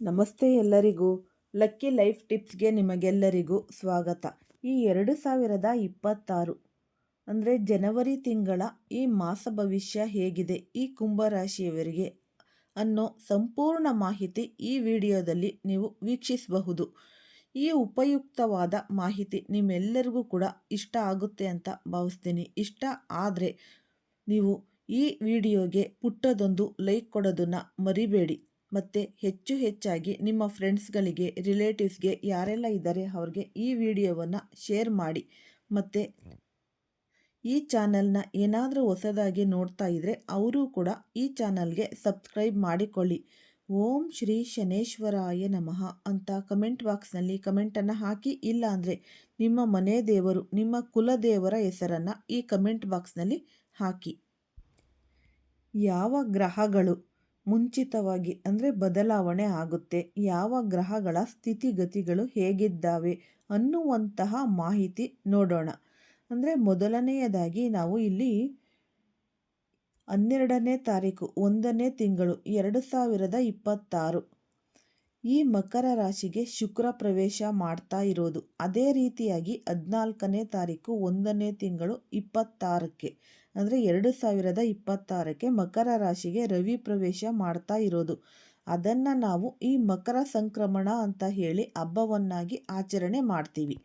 ನಮಸ್ತೆ ಎಲ್ಲರಿಗೂ. Lucky life ಟಿಪ್ಸ್ಗೆ ನಿಮಗೆಲ್ಲರಿಗೂ ಸ್ವಾಗತ. ಈ ಎರಡು ಸಾವಿರದ ಇಪ್ಪತ್ತಾರು ಅಂದರೆ ಜನವರಿ ತಿಂಗಳ ಈ ಮಾಸ ಭವಿಷ್ಯ ಹೇಗಿದೆ, ಈ ಕುಂಭರಾಶಿಯವರಿಗೆ ಅನ್ನೋ ಸಂಪೂರ್ಣ ಮಾಹಿತಿ ಈ ವಿಡಿಯೋದಲ್ಲಿ ನೀವು ವೀಕ್ಷಿಸಬಹುದು. ಈ ಉಪಯುಕ್ತವಾದ ಮಾಹಿತಿ ನಿಮ್ಮೆಲ್ಲರಿಗೂ ಕೂಡ ಇಷ್ಟ ಆಗುತ್ತೆ ಅಂತ ಭಾವಿಸ್ತೀನಿ. ಇಷ್ಟ ಆದರೆ ನೀವು ಈ ವಿಡಿಯೋಗೆ ಪುಟ್ಟದೊಂದು ಲೈಕ್ ಕೊಡೋದನ್ನು ಮರಿಬೇಡಿ. ಮತ್ತು ಹೆಚ್ಚು ಹೆಚ್ಚಾಗಿ ನಿಮ್ಮ ಫ್ರೆಂಡ್ಸ್ಗಳಿಗೆ, ರಿಲೇಟಿವ್ಸ್ಗೆ ಯಾರೆಲ್ಲ ಇದ್ದಾರೆ ಅವ್ರಿಗೆ ಈ ವಿಡಿಯೋವನ್ನು ಶೇರ್ ಮಾಡಿ. ಮತ್ತು ಈ ಚಾನಲ್ನ ಏನಾದರೂ ಹೊಸದಾಗಿ ನೋಡ್ತಾ ಇದ್ದರೆ ಅವರೂ ಕೂಡ ಈ ಚಾನಲ್ಗೆ ಸಬ್ಸ್ಕ್ರೈಬ್ ಮಾಡಿಕೊಳ್ಳಿ. ಓಂ ಶ್ರೀ ಶನೇಶ್ವರಾಯ ನಮಃ ಅಂತ ಕಮೆಂಟ್ ಬಾಕ್ಸ್ನಲ್ಲಿ ಕಮೆಂಟನ್ನು ಹಾಕಿ. ಇಲ್ಲ ಅಂದರೆ ನಿಮ್ಮ ಮನೆ ದೇವರು, ನಿಮ್ಮ ಕುಲದೇವರ ಹೆಸರನ್ನು ಈ ಕಮೆಂಟ್ ಬಾಕ್ಸ್ನಲ್ಲಿ ಹಾಕಿ. ಯಾವ ಗ್ರಹಗಳು? ಮುಂಚಿತವಾಗಿ ಅಂದರೆ ಬದಲಾವಣೆ ಆಗುತ್ತೆ. ಯಾವ ಗ್ರಹಗಳ ಸ್ಥಿತಿಗತಿಗಳು ಹೇಗಿದ್ದಾವೆ ಅನ್ನುವಂತಹ ಮಾಹಿತಿ ನೋಡೋಣ. ಅಂದರೆ ಮೊದಲನೆಯದಾಗಿ ನಾವು ಇಲ್ಲಿ ಹನ್ನೆರಡನೇ ತಾರೀಕು, ಒಂದನೇ ತಿಂಗಳು, ಎರಡು ಸಾವಿರದ ಇಪ್ಪತ್ತಾರು. ಈ ಮಕರ ರಾಶಿಗೆ ಶುಕ್ರ ಪ್ರವೇಶ ಮಾಡ್ತಾ ಇರೋದು. ಅದೇ ರೀತಿಯಾಗಿ ಹದಿನಾಲ್ಕನೇ ತಾರೀಕು, ಒಂದನೇ ತಿಂಗಳು, ಇಪ್ಪತ್ತಾರಕ್ಕೆ. ಅಂದರೆ ಎರಡು ಸಾವಿರದ ಇಪ್ಪತ್ತಾರಕ್ಕೆ ಮಕರ ರಾಶಿಗೆ ರವಿ ಪ್ರವೇಶ ಮಾಡ್ತಾ ಇರೋದು. ಅದನ್ನು ನಾವು ಈ ಮಕರ ಸಂಕ್ರಮಣ ಅಂತ ಹೇಳಿ ಹಬ್ಬವನ್ನಾಗಿ ಆಚರಣೆ ಮಾಡ್ತೀವಿ.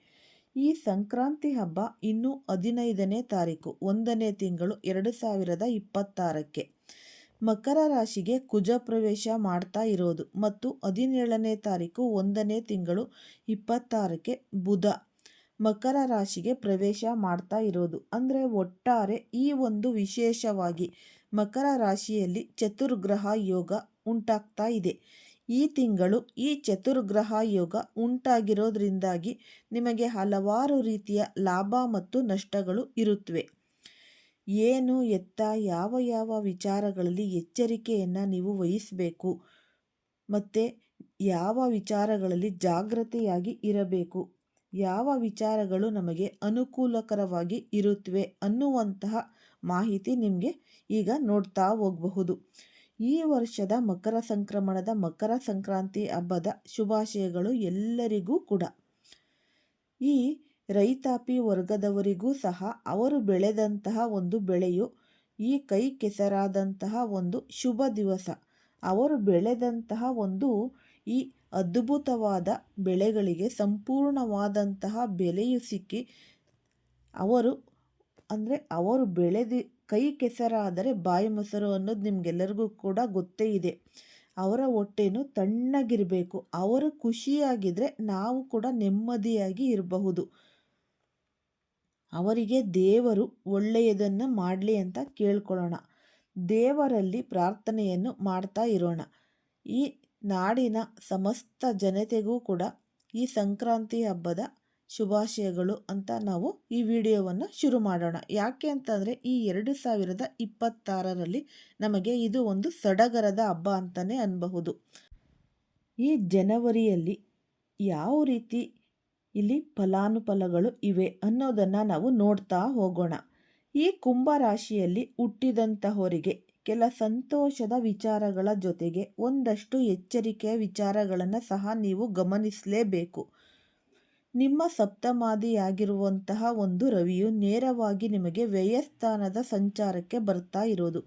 ಈ ಸಂಕ್ರಾಂತಿ ಹಬ್ಬ ಇನ್ನೂ ಹದಿನೈದನೇ ತಾರೀಕು, ಒಂದನೇ ತಿಂಗಳು ಎರಡು ಸಾವಿರದ ಇಪ್ಪತ್ತಾರಕ್ಕೆ. ಮಕರ ರಾಶಿಗೆ ಕುಜ ಪ್ರವೇಶ ಮಾಡ್ತಾ ಇರೋದು. ಮತ್ತು ಹದಿನೇಳನೇ ತಾರೀಕು, ಒಂದನೇ ತಿಂಗಳು ಇಪ್ಪತ್ತಾರಕ್ಕೆ ಬುಧ. ಮಕರ ರಾಶಿಗೆ ಪ್ರವೇಶ ಮಾಡ್ತಾ ಇರೋದು. ಅಂದರೆ ಒಟ್ಟಾರೆ ಈ ಒಂದು ವಿಶೇಷವಾಗಿ ಮಕರ ರಾಶಿಯಲ್ಲಿ ಚತುರ್ಗ್ರಹ ಯೋಗ ಉಂಟಾಗ್ತಾ ಇದೆ. ಈ ತಿಂಗಳು ಈ ಚತುರ್ಗ್ರಹ ಯೋಗ ಉಂಟಾಗಿರೋದ್ರಿಂದಾಗಿ ನಿಮಗೆ ಹಲವಾರು ರೀತಿಯ ಲಾಭ ಮತ್ತು ನಷ್ಟಗಳು ಇರುತ್ತವೆ ಏನು, ಎತ್ತ, ಯಾವ ಯಾವ ವಿಚಾರಗಳಲ್ಲಿ ಎಚ್ಚರಿಕೆಯನ್ನು ನೀವು ವಹಿಸಬೇಕು ಮತ್ತು ಯಾವ ವಿಚಾರಗಳಲ್ಲಿ ಜಾಗ್ರತೆಯಾಗಿ ಇರಬೇಕು ಯಾವ ವಿಚಾರಗಳು ನಮಗೆ ಅನುಕೂಲಕರವಾಗಿ ಇರುತ್ತವೆ ಅನ್ನುವಂತಹ ಮಾಹಿತಿ ನಿಮಗೆ ಈಗ ನೋಡ್ತಾ ಹೋಗಬಹುದು. ಈ ವರ್ಷದ ಮಕರ ಸಂಕ್ರಮಣದ ಮಕರ ಸಂಕ್ರಾಂತಿ ಹಬ್ಬದ ಶುಭಾಶಯಗಳು ಎಲ್ಲರಿಗೂ ಕೂಡ. ಈ ರೈತಾಪಿ ವರ್ಗದವರಿಗೂ ಸಹ ಅವರು ಬೆಳೆದಂತಹ ಒಂದು ಬೆಳೆಯು ಈ ಕೈ ಕೆಸರಾದಂತಹ ಒಂದು ಶುಭ ದಿವಸ. ಅವರು ಬೆಳೆದಂತಹ ಒಂದು ಈ ಅದ್ಭುತವಾದ ಬೆಳೆಗಳಿಗೆ ಸಂಪೂರ್ಣವಾದಂತಹ ಬೆಲೆಯು ಸಿಕ್ಕಿ ಅವರು, ಅಂದರೆ ಅವರು ಬೆಳೆದಿ, ಕೈ ಕೆಸರಾದರೆ ಬಾಯಿ ಮೊಸರು ಅನ್ನೋದು ನಿಮಗೆಲ್ಲರಿಗೂ ಕೂಡ ಗೊತ್ತೇ ಇದೆ. ಅವರ ಹೊಟ್ಟೆನು ತಣ್ಣಗಿರಬೇಕು. ಅವರು ಖುಷಿಯಾಗಿದ್ದರೆ ನಾವು ಕೂಡ ನೆಮ್ಮದಿಯಾಗಿ ಇರಬಹುದು. ಅವರಿಗೆ ದೇವರು ಒಳ್ಳೆಯದನ್ನು ಮಾಡಲಿ ಅಂತ ಕೇಳ್ಕೊಳ್ಳೋಣ. ದೇವರಲ್ಲಿ ಪ್ರಾರ್ಥನೆಯನ್ನು ಮಾಡ್ತಾ ಇರೋಣ. ಈ ನಾಡಿನ ಸಮಸ್ತ ಜನತೆಗೂ ಕೂಡ ಈ ಸಂಕ್ರಾಂತಿ ಹಬ್ಬದ ಶುಭಾಶಯಗಳು ಅಂತ ನಾವು ಈ ವಿಡಿಯೋವನ್ನು ಶುರು ಮಾಡೋಣ. ಯಾಕೆ ಅಂತಂದರೆ ಈ ಎರಡು ಸಾವಿರದ ಇಪ್ಪತ್ತಾರರಲ್ಲಿ ನಮಗೆ ಇದು ಒಂದು ಸಡಗರದ ಹಬ್ಬ ಅಂತಲೇ ಅನ್ಬಹುದು. ಈ ಜನವರಿಯಲ್ಲಿ ಯಾವ ರೀತಿ ಇಲ್ಲಿ ಫಲಾನುಫಲಗಳು ಇವೆ ಅನ್ನೋದನ್ನು ನಾವು ನೋಡ್ತಾ ಹೋಗೋಣ. ಈ ಕುಂಭ ರಾಶಿಯಲ್ಲಿ ಹುಟ್ಟಿದಂತಹವರಿಗೆ ಕೆಲ ಸಂತೋಷದ ವಿಚಾರಗಳ ಜೊತೆಗೆ ಒಂದಷ್ಟು ಎಚ್ಚರಿಕೆಯ ವಿಚಾರಗಳನ್ನು ಸಹ ನೀವು ಗಮನಿಸಲೇಬೇಕು. ನಿಮ್ಮ ಸಪ್ತಮಾದಿಯಾಗಿರುವಂತಹ ಒಂದು ರವಿಯು ನೇರವಾಗಿ ನಿಮಗೆ ವ್ಯಯಸ್ಥಾನದ ಸಂಚಾರಕ್ಕೆ ಬರ್ತಾ ಇರೋದು.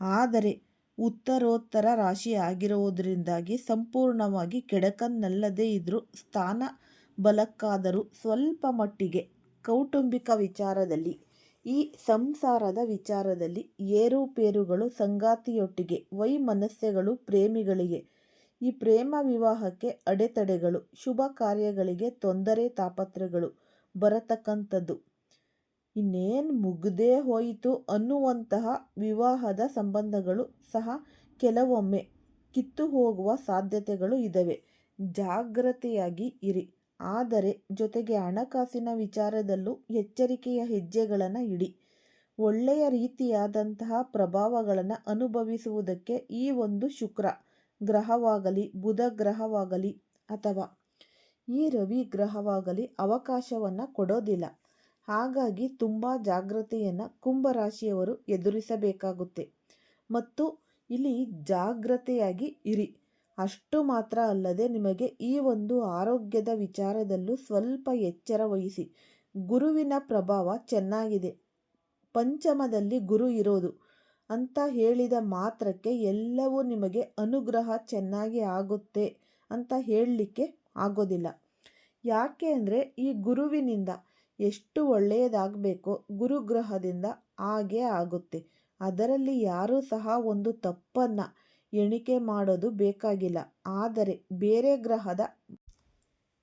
ಆದರೆ ಉತ್ತರೋತ್ತರ ರಾಶಿ ಆಗಿರುವುದರಿಂದಾಗಿ ಸಂಪೂರ್ಣವಾಗಿ ಕೆಡಕನ್ನಲ್ಲದೇ ಇದ್ದರೂ ಸ್ಥಾನ ಬಲಕ್ಕಾದರೂ ಸ್ವಲ್ಪ ಮಟ್ಟಿಗೆ ಕೌಟುಂಬಿಕ ವಿಚಾರದಲ್ಲಿ ಈ ಸಂಸಾರದ ವಿಚಾರದಲ್ಲಿ ಏರುಪೇರುಗಳು ಸಂಗಾತಿಯೊಟ್ಟಿಗೆ, ವೈಮನಸ್ಯಗಳು ಪ್ರೇಮಿಗಳಿಗೆ. ಈ ಪ್ರೇಮ ವಿವಾಹಕ್ಕೆ ಅಡೆತಡೆಗಳು, ಶುಭ ಕಾರ್ಯಗಳಿಗೆ ತೊಂದರೆ ತಾಪತ್ರಗಳು ಬರತಕ್ಕಂಥದ್ದು. ಇನ್ನೇನು ಮುಗ್ದೇ ಹೋಯಿತು ಅನ್ನುವಂತಹ ವಿವಾಹದ ಸಂಬಂಧಗಳು ಸಹ ಕೆಲವೊಮ್ಮೆ ಕಿತ್ತು ಹೋಗುವ ಸಾಧ್ಯತೆಗಳು ಇದ್ದಾವೆ ಜಾಗ್ರತೆಯಾಗಿ ಇರಿ. ಆದರೆ ಜೊತೆಗೆ ಹಣಕಾಸಿನ ವಿಚಾರದಲ್ಲೂ ಎಚ್ಚರಿಕೆಯ ಹೆಜ್ಜೆಗಳನ್ನು ಇಡಿ. ಒಳ್ಳೆಯ ರೀತಿಯಾದಂತಹ ಪ್ರಭಾವಗಳನ್ನು ಅನುಭವಿಸುವುದಕ್ಕೆ ಈ ಒಂದು ಶುಕ್ರ, ಗ್ರಹವಾಗಲಿ, ಬುಧ ಗ್ರಹವಾಗಲಿ ಅಥವಾ ಈ ರವಿ ಗ್ರಹವಾಗಲಿ ಅವಕಾಶವನ್ನು ಕೊಡೋದಿಲ್ಲ. ಹಾಗಾಗಿ ತುಂಬ ಜಾಗ್ರತೆಯನ್ನು ಕುಂಭರಾಶಿಯವರು ಎದುರಿಸಬೇಕಾಗುತ್ತೆ. ಮತ್ತು ಇಲ್ಲಿ ಜಾಗ್ರತೆಯಾಗಿ ಇರಿ. ಅಷ್ಟು ಮಾತ್ರ ಅಲ್ಲದೆ ನಿಮಗೆ ಈ ಒಂದು ಆರೋಗ್ಯದ ವಿಚಾರದಲ್ಲೂ ಸ್ವಲ್ಪ ಎಚ್ಚರ ವಹಿಸಿ. ಗುರುವಿನ ಪ್ರಭಾವ ಚೆನ್ನಾಗಿದೆ. ಪಂಚಮದಲ್ಲಿ ಗುರು ಇರೋದು ಅಂತ ಹೇಳಿದ ಮಾತ್ರಕ್ಕೆ ಎಲ್ಲವೂ ನಿಮಗೆ ಅನುಗ್ರಹ ಚೆನ್ನಾಗಿ ಆಗುತ್ತೆ ಅಂತ ಹೇಳಲಿಕ್ಕೆ ಆಗೋದಿಲ್ಲ. ಯಾಕೆ ಅಂದರೆ ಈ ಗುರುವಿನಿಂದ ಎಷ್ಟು ಒಳ್ಳೆಯದಾಗಬೇಕೋ ಗುರುಗ್ರಹದಿಂದ ಹಾಗೇ ಆಗುತ್ತೆ. ಅದರಲ್ಲಿ ಯಾರೂ ಸಹ ಒಂದು ತಪ್ಪನ್ನು ಎಣಿಕೆ ಮಾಡೋದು ಬೇಕಾಗಿಲ್ಲ. ಆದರೆ ಬೇರೆ ಗ್ರಹದ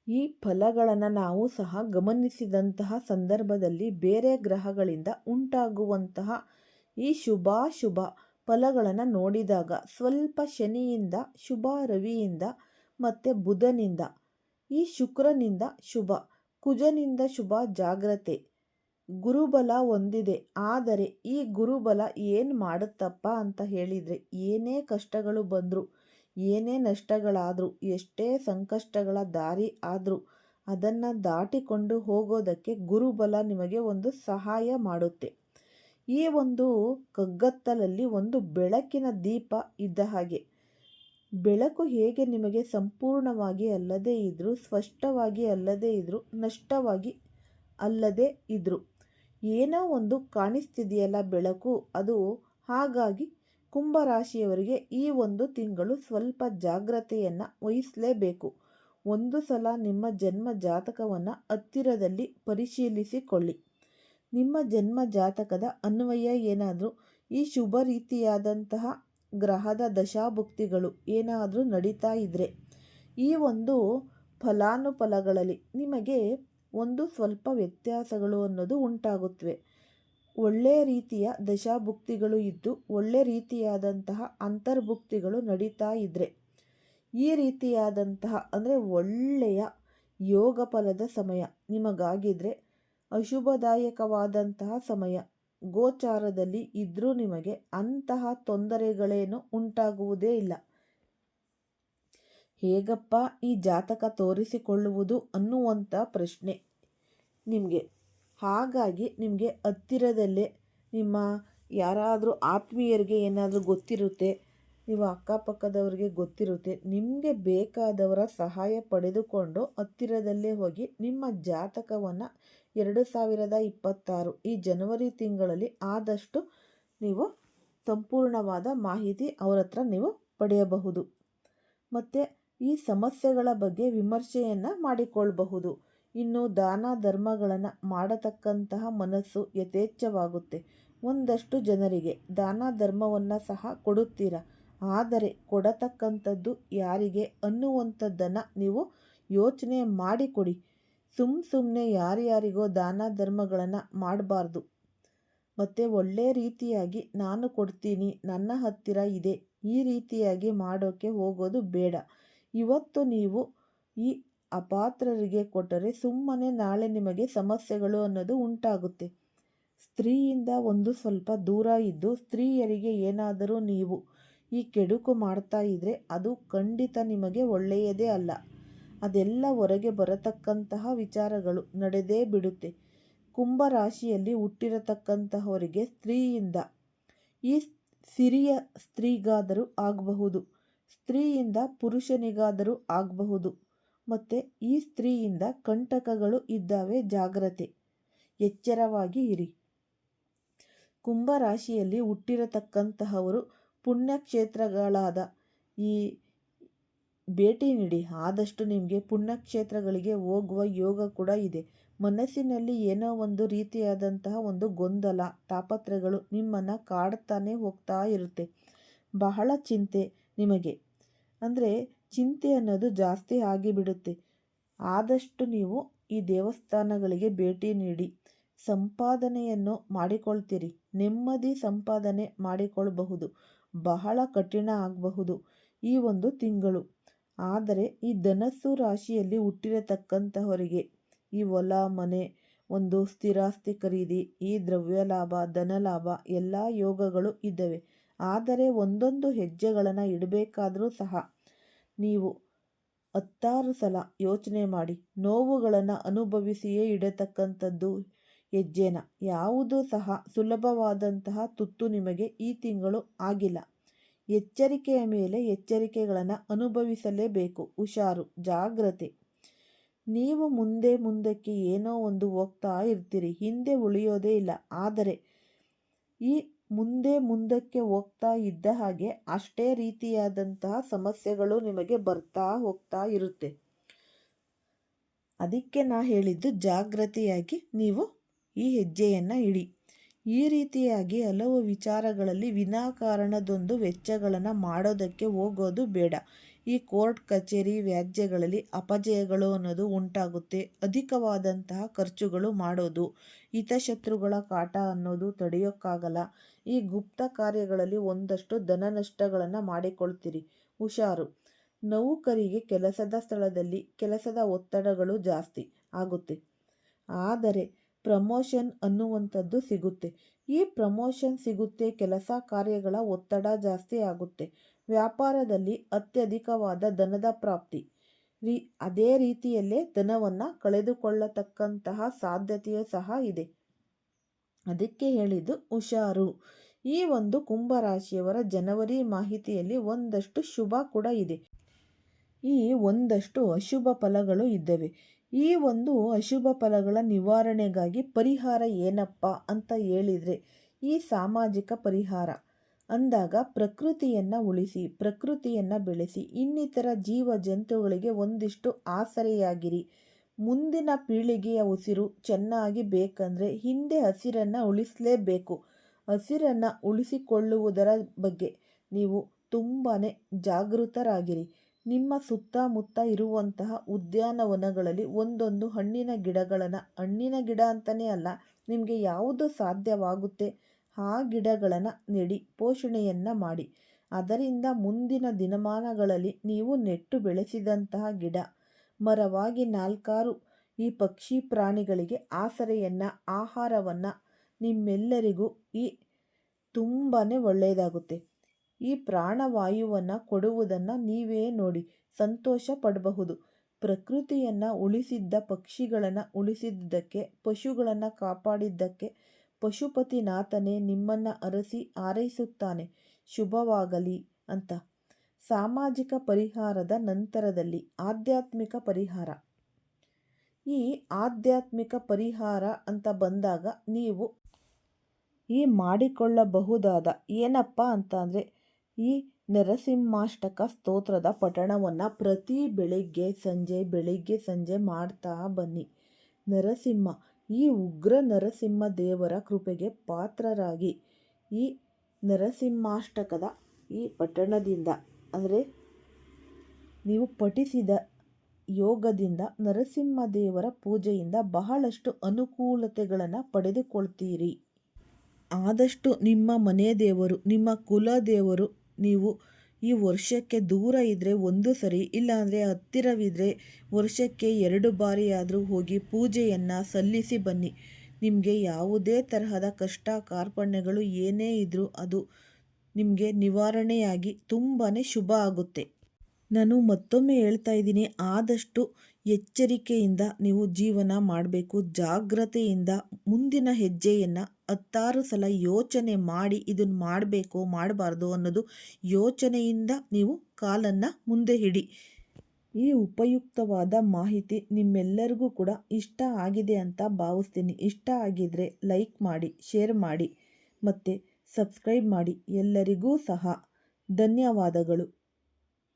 ಈ ಫಲಗಳನ್ನು ನಾವು ಸಹ ಗಮನಿಸಿದಂತಹ ಸಂದರ್ಭದಲ್ಲಿ ಬೇರೆ ಗ್ರಹಗಳಿಂದ ಉಂಟಾಗುವಂತಹ ಈ ಶುಭಾಶುಭ ಫಲಗಳನ್ನು ನೋಡಿದಾಗ ಸ್ವಲ್ಪ ಶನಿಯಿಂದ, ಶುಭ ರವಿಯಿಂದ ಮತ್ತು ಬುಧನಿಂದ, ಈ ಶುಕ್ರನಿಂದ ಶುಭ, ಕುಜನಿಂದ ಶುಭ ಜಾಗ್ರತೆ ಗುರುಬಲ ಹೊಂದಿದೆ. ಆದರೆ ಈ ಗುರುಬಲ ಏನು ಮಾಡುತ್ತಪ್ಪ ಅಂತ ಹೇಳಿದರೆ, ಏನೇ ಕಷ್ಟಗಳು ಬಂದರೂ, ಏನೇ ನಷ್ಟಗಳಾದರೂ, ಎಷ್ಟೇ ಸಂಕಷ್ಟಗಳ ದಾರಿ ಆದರೂ ಅದನ್ನು ದಾಟಿಕೊಂಡು ಹೋಗೋದಕ್ಕೆ ಗುರುಬಲ ನಿಮಗೆ ಒಂದು ಸಹಾಯ ಮಾಡುತ್ತೆ. ಈ ಒಂದು ಕಗ್ಗತ್ತಲಲ್ಲಿ ಒಂದು ಬೆಳಕಿನ ದೀಪ ಇದ್ದ ಹಾಗೆ. ಬೆಳಕು ಹೇಗೆ ನಿಮಗೆ ಸಂಪೂರ್ಣವಾಗಿ ಅಲ್ಲದೇ ಇದ್ದರೂ ಸ್ಪಷ್ಟವಾಗಿ ಅಲ್ಲದೇ ಇದ್ದರೂ ನಷ್ಟವಾಗಿ ಅಲ್ಲದೇ ಇದ್ದರೂ ಏನೋ ಒಂದು ಕಾಣಿಸ್ತಿದೆಯಲ್ಲ ಬೆಳಕು, ಅದು ಹಾಗಾಗಿ ಕುಂಭರಾಶಿಯವರಿಗೆ ಈ ಒಂದು ತಿಂಗಳು ಸ್ವಲ್ಪ ಜಾಗ್ರತೆಯನ್ನು ವಹಿಸಲೇಬೇಕು. ಒಂದು ಸಲ ನಿಮ್ಮ ಜನ್ಮ ಜಾತಕವನ್ನು ಹತ್ತಿರದಲ್ಲಿ ಪರಿಶೀಲಿಸಿಕೊಳ್ಳಿ. ನಿಮ್ಮ ಜನ್ಮ ಜಾತಕದ ಅನ್ವಯ ಏನಾದರೂ, ಈ ಶುಭ ರೀತಿಯಾದಂತಹ ಗ್ರಹದ ದಶಾಭುಕ್ತಿಗಳು ಏನಾದರೂ ನಡೀತಾ ಇದ್ದರೆ ಈ ಒಂದು ಫಲಾನುಫಲಗಳಲ್ಲಿ ನಿಮಗೆ ಒಂದು ಸ್ವಲ್ಪ ವ್ಯತ್ಯಾಸಗಳು ಅನ್ನೋದು ಉಂಟಾಗುತ್ತವೆ ಒಳ್ಳೆಯ ರೀತಿಯ ದಶಾಭುಕ್ತಿಗಳು ಇದ್ದು, ಒಳ್ಳೆ ರೀತಿಯಾದಂತಹ ಅಂತರ್ಭುಕ್ತಿಗಳು ನಡೀತಾ ಇದ್ದರೆ ಈ ರೀತಿಯಾದಂತಹ, ಅಂದರೆ ಒಳ್ಳೆಯ ಯೋಗ ಫಲದ ಸಮಯ ನಿಮಗಾಗಿದ್ದರೆ ಅಶುಭದಾಯಕವಾದಂತಹ ಸಮಯ ಗೋಚಾರದಲ್ಲಿ ಇದ್ದರೂ ನಿಮಗೆ ಅಂತಹ ತೊಂದರೆಗಳೇನು ಉಂಟಾಗುವುದೇ ಇಲ್ಲ. ಹೇಗಪ್ಪ ಈ ಜಾತಕ ತೋರಿಸಿಕೊಳ್ಳುವುದು ಅನ್ನುವಂಥ ಪ್ರಶ್ನೆ. ನಿಮಗೆ. ಹಾಗಾಗಿ ನಿಮಗೆ ಹತ್ತಿರದಲ್ಲೇ ನಿಮ್ಮ ಯಾರಾದರೂ ಆತ್ಮೀಯರಿಗೆ ಏನಾದರೂ ಗೊತ್ತಿರುತ್ತೆ ನೀವು ಅಕ್ಕಪಕ್ಕದವ್ರಿಗೆ ಗೊತ್ತಿರುತ್ತೆ, ನಿಮಗೆ ಬೇಕಾದವರ ಸಹಾಯ ಪಡೆದುಕೊಂಡು ಹತ್ತಿರದಲ್ಲೇ ಹೋಗಿ ನಿಮ್ಮ ಜಾತಕವನ್ನು ಎರಡು ಸಾವಿರದ ಇಪ್ಪತ್ತಾರು ಈ ಜನವರಿ ತಿಂಗಳಲ್ಲಿ ಆದಷ್ಟು ನೀವು ಸಂಪೂರ್ಣವಾದ ಮಾಹಿತಿ ಅವರತ್ರ ನೀವು ಪಡೆಯಬಹುದು. ಮತ್ತು ಈ ಸಮಸ್ಯೆಗಳ ಬಗ್ಗೆ ವಿಮರ್ಶೆಯನ್ನು ಮಾಡಿಕೊಳ್ಳಬಹುದು ಇನ್ನು ದಾನ ಧರ್ಮಗಳನ್ನು ಮಾಡತಕ್ಕಂತಹ ಮನಸ್ಸು ಯಥೇಚ್ಛವಾಗುತ್ತೆ. ಒಂದಷ್ಟು ಜನರಿಗೆ ದಾನ ಧರ್ಮವನ್ನು ಸಹ ಕೊಡುತ್ತೀರ? ಆದರೆ ಕೊಡತಕ್ಕಂಥದ್ದು ಯಾರಿಗೆ ಅನ್ನುವಂಥದ್ದನ್ನು ನೀವು ಯೋಚನೆ ಮಾಡಿಕೊಡಿ. ಸುಮ್ಮ ಸುಮ್ಮನೆ ಯಾರ್ಯಾರಿಗೋ ದಾನ ಧರ್ಮಗಳನ್ನು ಮಾಡಬಾರ್ದು. ಮತ್ತು ಒಳ್ಳೆಯ ರೀತಿಯಾಗಿ ನಾನು ಕೊಡ್ತೀನಿ, ನನ್ನ ಹತ್ತಿರ ಇದೆ, ಈ ರೀತಿಯಾಗಿ ಮಾಡೋಕ್ಕೆ ಹೋಗೋದು ಬೇಡ. ಇವತ್ತು ನೀವು ಈ ಅಪಾತ್ರರಿಗೆ ಕೊಟ್ಟರೆ ಸುಮ್ಮನೆ ನಾಳೆ ನಿಮಗೆ ಸಮಸ್ಯೆಗಳು ಅನ್ನೋದು ಉಂಟಾಗುತ್ತೆ. ಸ್ತ್ರೀಯಿಂದ ಒಂದು ಸ್ವಲ್ಪ ದೂರ ಇದ್ದು ಸ್ತ್ರೀಯರಿಗೆ ಏನಾದರೂ ನೀವು ಈ ಕೆಡುಕು ಮಾಡ್ತಾ ಇದ್ದರೆ ಅದು ಖಂಡಿತ ನಿಮಗೆ ಒಳ್ಳೆಯದೇ ಅಲ್ಲ. ಅದೆಲ್ಲ ಹೊರಗೆ ಬರತಕ್ಕಂತಹ ವಿಚಾರಗಳು ನಡೆದೇ ಬಿಡುತ್ತೆ. ಕುಂಭರಾಶಿಯಲ್ಲಿ ಹುಟ್ಟಿರತಕ್ಕಂತಹವರಿಗೆ ಸ್ತ್ರೀಯಿಂದ ಈ ಸಿರಿಯ ಸ್ತ್ರೀಗಾದರೂ ಆಗಬಹುದು. ಸ್ತ್ರೀಯಿಂದ ಪುರುಷನಿಗಾದರೂ ಆಗಬಹುದು. ಮತ್ತು ಈ ಸ್ತ್ರೀಯಿಂದ ಕಂಟಕಗಳು ಇದ್ದಾವೆ, ಜಾಗ್ರತೆ. ಎಚ್ಚರವಾಗಿ ಇರಿ. ಕುಂಭರಾಶಿಯಲ್ಲಿ ಹುಟ್ಟಿರತಕ್ಕಂತಹವರು ಪುಣ್ಯಕ್ಷೇತ್ರಗಳಾದ ಈ ಭೇಟಿ ನೀಡಿ. ಆದಷ್ಟು ನಿಮಗೆ ಪುಣ್ಯಕ್ಷೇತ್ರಗಳಿಗೆ ಹೋಗುವ ಯೋಗ ಕೂಡ ಇದೆ. ಮನಸ್ಸಿನಲ್ಲಿ ಏನೋ ಒಂದು ರೀತಿಯಾದಂತಹ ಒಂದು ಗೊಂದಲ, ತಾಪತ್ರಗಳು ನಿಮ್ಮನ್ನು ಕಾಡ್ತಾನೆ ಹೋಗ್ತಾ ಇರುತ್ತೆ. ಬಹಳ ಚಿಂತೆ ನಿಮಗೆ. ಅಂದರೆ ಚಿಂತೆ ಅನ್ನೋದು ಜಾಸ್ತಿ ಆಗಿಬಿಡುತ್ತೆ. ಆದಷ್ಟು ನೀವು ಈ ದೇವಸ್ಥಾನಗಳಿಗೆ ಭೇಟಿ ನೀಡಿ ಸಂಪಾದನೆಯನ್ನು ಮಾಡಿಕೊಳ್ತೀರಿ. ನೆಮ್ಮದಿ ಸಂಪಾದನೆ ಮಾಡಿಕೊಳ್ಳಬಹುದು ಬಹಳ ಕಠಿಣ ಆಗಬಹುದು ಈ ಒಂದು ತಿಂಗಳು. ಆದರೆ ಈ ಧನಸ್ಸು ರಾಶಿಯಲ್ಲಿ ಹುಟ್ಟಿರತಕ್ಕಂತಹವರಿಗೆ ಈ ಹೊಲ, ಮನೆ, ಒಂದು ಸ್ಥಿರಾಸ್ತಿ ಖರೀದಿ, ಈ ದ್ರವ್ಯ ಲಾಭ, ಧನ ಲಾಭ ಎಲ್ಲ ಯೋಗಗಳು ಇದ್ದಾವೆ. ಆದರೆ ಒಂದೊಂದು ಹೆಜ್ಜೆಗಳನ್ನು ಇಡಬೇಕಾದರೂ ಸಹ ನೀವು ಹತ್ತಾರು ಸಲ ಯೋಚನೆ ಮಾಡಿ, ನೋವುಗಳನ್ನು ಅನುಭವಿಸಿಯೇ ಇಡತಕ್ಕಂಥದ್ದು ಹೆಜ್ಜೆನ. ಯಾವುದೂ ಸಹ ಸುಲಭವಾದಂತಹ ತುತ್ತು ನಿಮಗೆ ಈ ತಿಂಗಳು ಆಗಿಲ್ಲ. ಎಚ್ಚರಿಕೆಯ ಮೇಲೆ ಎಚ್ಚರಿಕೆಗಳನ್ನು ಅನುಭವಿಸಲೇಬೇಕು. ಹುಷಾರು, ಜಾಗ್ರತೆ. ನೀವು ಮುಂದೆ ಮುಂದಕ್ಕೆ ಏನೋ ಒಂದು ಹೋಗ್ತಾ ಇರ್ತೀರಿ. ಹಿಂದೆ ಉಳಿಯೋದೇ ಇಲ್ಲ. ಆದರೆ ಈ ಮುಂದೆ ಮುಂದಕ್ಕೆ ಹೋಗ್ತಾ ಇದ್ದ ಹಾಗೆ ಅಷ್ಟೇ ರೀತಿಯಾದಂತಹ ಸಮಸ್ಯೆಗಳು ನಿಮಗೆ ಬರ್ತಾ ಹೋಗ್ತಾ ಇರುತ್ತೆ. ಅದಕ್ಕೆ ನಾ ಹೇಳಿದ್ದು ಜಾಗ್ರತೆಯಾಗಿ ನೀವು ಈ ಹೆಜ್ಜೆಯನ್ನು ಇಡಿ. ಈ ರೀತಿಯಾಗಿ ಹಲವು ವಿಚಾರಗಳಲ್ಲಿ ವಿನಾಕಾರಣದೊಂದು ವೆಚ್ಚಗಳನ್ನು ಮಾಡೋದಕ್ಕೆ ಹೋಗೋದು ಬೇಡ. ಈ ಕೋರ್ಟ್ ಕಚೇರಿ ವ್ಯಾಜ್ಯಗಳಲ್ಲಿ ಅಪಜಯಗಳು ಅನ್ನೋದು ಉಂಟಾಗುತ್ತೆ. ಅಧಿಕವಾದಂತಹ ಖರ್ಚುಗಳು ಮಾಡೋದು, ಹಿತಶತ್ರುಗಳ ಕಾಟ ಅನ್ನೋದು ತಡೆಯೋಕ್ಕಾಗಲ್ಲ. ಈ ಗುಪ್ತ ಕಾರ್ಯಗಳಲ್ಲಿ ಒಂದಷ್ಟು ಧನ ನಷ್ಟಗಳನ್ನು ಮಾಡಿಕೊಳ್ತೀರಿ. ಹುಷಾರು. ನೌಕರಿಗೆ ಕೆಲಸದ ಸ್ಥಳದಲ್ಲಿ ಕೆಲಸದ ಒತ್ತಡಗಳು ಜಾಸ್ತಿ ಆಗುತ್ತೆ. ಆದರೆ ಪ್ರಮೋಷನ್ ಅನ್ನುವಂಥದ್ದು ಸಿಗುತ್ತೆ. ಈ ಪ್ರಮೋಷನ್ ಸಿಗುತ್ತೆ ಕೆಲಸ ಕಾರ್ಯಗಳ ಒತ್ತಡ ಜಾಸ್ತಿ ಆಗುತ್ತೆ. ವ್ಯಾಪಾರದಲ್ಲಿ ಅತ್ಯಧಿಕವಾದ ಧನದ ಪ್ರಾಪ್ತಿ. ರೀ, ಅದೇ ರೀತಿಯಲ್ಲೇ ಧನವನ್ನು ಕಳೆದುಕೊಳ್ಳತಕ್ಕಂತಹ ಸಾಧ್ಯತೆಯು ಸಹ ಇದೆ. ಅದಕ್ಕೆ ಹೇಳಿದ್ದು ಹುಷಾರು. ಈ ಒಂದು ಕುಂಭರಾಶಿಯವರ ಜನವರಿ ಮಾಹಿತಿಯಲ್ಲಿ ಒಂದಷ್ಟು ಶುಭ ಕೂಡ ಇದೆ. ಈ ಒಂದಷ್ಟು ಅಶುಭ ಫಲಗಳು ಇದ್ದವೆ. ಈ ಒಂದು ಅಶುಭ ಫಲಗಳ ನಿವಾರಣೆಗಾಗಿ ಪರಿಹಾರ ಏನಪ್ಪ ಅಂತ ಹೇಳಿದರೆ, ಈ ಸಾಮಾಜಿಕ ಪರಿಹಾರ. ಅಂದಾಗ ಪ್ರಕೃತಿಯನ್ನು ಉಳಿಸಿ, ಪ್ರಕೃತಿಯನ್ನು ಬೆಳೆಸಿ, ಇನ್ನಿತರ ಜೀವ ಜಂತುಗಳಿಗೆ ಒಂದಿಷ್ಟು ಆಸರೆಯಾಗಿರಿ. ಮುಂದಿನ ಪೀಳಿಗೆಯ ಉಸಿರು ಚೆನ್ನಾಗಿ ಬೇಕಂದರೆ ಹಿಂದೆ ಹಸಿರನ್ನು ಉಳಿಸಲೇಬೇಕು. ಹಸಿರನ್ನು ಉಳಿಸಿಕೊಳ್ಳುವುದರ ಬಗ್ಗೆ ನೀವು ತುಂಬಾ ಜಾಗೃತರಾಗಿರಿ. ನಿಮ್ಮ ಸುತ್ತಮುತ್ತ ಇರುವಂತಹ ಉದ್ಯಾನವನಗಳಲ್ಲಿ ಒಂದೊಂದು ಹಣ್ಣಿನ ಗಿಡಗಳನ್ನು, ಹಣ್ಣಿನ ಗಿಡ ಅಂತಲೇ ಅಲ್ಲ, ನಿಮಗೆ ಯಾವುದು ಸಾಧ್ಯವಾಗುತ್ತೆ ಆ ಗಿಡಗಳನ್ನು ನೆಡಿ, ಪೋಷಣೆಯನ್ನು ಮಾಡಿ. ಅದರಿಂದ ಮುಂದಿನ ದಿನಮಾನಗಳಲ್ಲಿ ನೀವು ನೆಟ್ಟು ಬೆಳೆಸಿದಂತಹ ಗಿಡ, ಮರವಾಗಿ ನಾಲ್ಕಾರು ಈ ಪಕ್ಷಿ ಪ್ರಾಣಿಗಳಿಗೆ ಆಸರೆಯನ್ನು, ಆಹಾರವನ್ನು ನಿಮ್ಮೆಲ್ಲರಿಗೂ ಈ ತುಂಬಾ ಒಳ್ಳೆಯದಾಗುತ್ತೆ. ಈ ಪ್ರಾಣವಾಯುವನ್ನು ಕೊಡುವುದನ್ನು ನೀವೇ ನೋಡಿ ಸಂತೋಷ ಪಡಬಹುದು ಪ್ರಕೃತಿಯನ್ನು ಉಳಿಸಿದ್ದ ಪಕ್ಷಿಗಳನ್ನು ಉಳಿಸಿದ್ದಕ್ಕೆ, ಪಶುಗಳನ್ನು ಕಾಪಾಡಿದ್ದಕ್ಕೆ ಪಶುಪತಿನಾಥನೇ ನಿಮ್ಮನ್ನು ಅರಸಿ ಹಾರೈಸುತ್ತಾನೆ ಶುಭವಾಗಲಿ ಅಂತ. ಸಾಮಾಜಿಕ ಪರಿಹಾರದ ನಂತರದಲ್ಲಿ ಆಧ್ಯಾತ್ಮಿಕ ಪರಿಹಾರ. ಈ ಆಧ್ಯಾತ್ಮಿಕ ಪರಿಹಾರ ಅಂತ ಬಂದಾಗ ನೀವು ಈ ಮಾಡಿಕೊಳ್ಳಬಹುದಾದ ಏನಪ್ಪ ಅಂತ ಅಂದರೆ ಈ ನರಸಿಂಹಾಷ್ಟಕ ಸ್ತೋತ್ರದ ಪಠಣವನ್ನು ಪ್ರತಿ ಬೆಳಿಗ್ಗೆ ಸಂಜೆ ಬೆಳಿಗ್ಗೆ ಸಂಜೆ ಮಾಡ್ತಾ ಬನ್ನಿ. ನರಸಿಂಹ, ಈ ಉಗ್ರ ನರಸಿಂಹ ದೇವರ ಕೃಪೆಗೆ ಪಾತ್ರರಾಗಿ. ಈ ನರಸಿಂಹಾಷ್ಟಕದ ಈ ಪಠಣದಿಂದ, ಅಂದರೆ ನೀವು ಪಠಿಸಿದ ಯೋಗದಿಂದ ನರಸಿಂಹ ದೇವರ ಪೂಜೆಯಿಂದ ಬಹಳಷ್ಟು ಅನುಕೂಲತೆಗಳನ್ನು ಪಡೆದುಕೊಳ್ತೀರಿ. ಆದಷ್ಟು ನಿಮ್ಮ ಮನೆ ದೇವರು, ನಿಮ್ಮ ಕುಲ ದೇವರು ನೀವು ಈ ವರ್ಷಕ್ಕೆ ದೂರ ಇದ್ದರೆ ಒಂದು ಸರಿ, ಇಲ್ಲಾಂದರೆ ಹತ್ತಿರವಿದ್ದರೆ ವರ್ಷಕ್ಕೆ ಎರಡು ಬಾರಿಯಾದರೂ ಹೋಗಿ ಪೂಜೆಯನ್ನು ಸಲ್ಲಿಸಿ ಬನ್ನಿ. ನಿಮಗೆ ಯಾವುದೇ ತರಹದ ಕಷ್ಟ, ಕಾರ್ಪಣ್ಯಗಳು ಏನೇ ಇದ್ದರೂ ಅದು ನಿಮಗೆ ನಿವಾರಣೆಯಾಗಿ ತುಂಬಾ ಶುಭ ಆಗುತ್ತೆ. ನಾನು ಮತ್ತೊಮ್ಮೆ ಹೇಳ್ತಾ ಇದ್ದೀನಿ, ಆದಷ್ಟು ಎಚ್ಚರಿಕೆಯಿಂದ ನೀವು ಜೀವನ ಮಾಡಬೇಕು, ಜಾಗ್ರತೆಯಿಂದ ಮುಂದಿನ ಹೆಜ್ಜೆಯನ್ನು ಹತ್ತಾರು ಸಲ ಯೋಚನೆ ಮಾಡಿ ಇದನ್ನ ಮಾಡಬೇಕು ಮಾಡಬಾರ್ದು ಅನ್ನೋದು ಯೋಚನೆಯಿಂದ ನೀವು ಕಾಲನ್ನು ಮುಂದೆ ಹಿಡಿ. ಈ ಉಪಯುಕ್ತವಾದ ಮಾಹಿತಿ ನಿಮ್ಮೆಲ್ಲರಿಗೂ ಕೂಡ ಇಷ್ಟ ಆಗಿದೆ ಅಂತ ಭಾವಿಸ್ತೀನಿ. ಇಷ್ಟ ಆಗಿದ್ರೆ ಲೈಕ್ ಮಾಡಿ, ಶೇರ್ ಮಾಡಿ ಮತ್ತು ಸಬ್ಸ್ಕ್ರೈಬ್ ಮಾಡಿ ಎಲ್ಲರಿಗೂ ಸಹ. ಧನ್ಯವಾದಗಳು.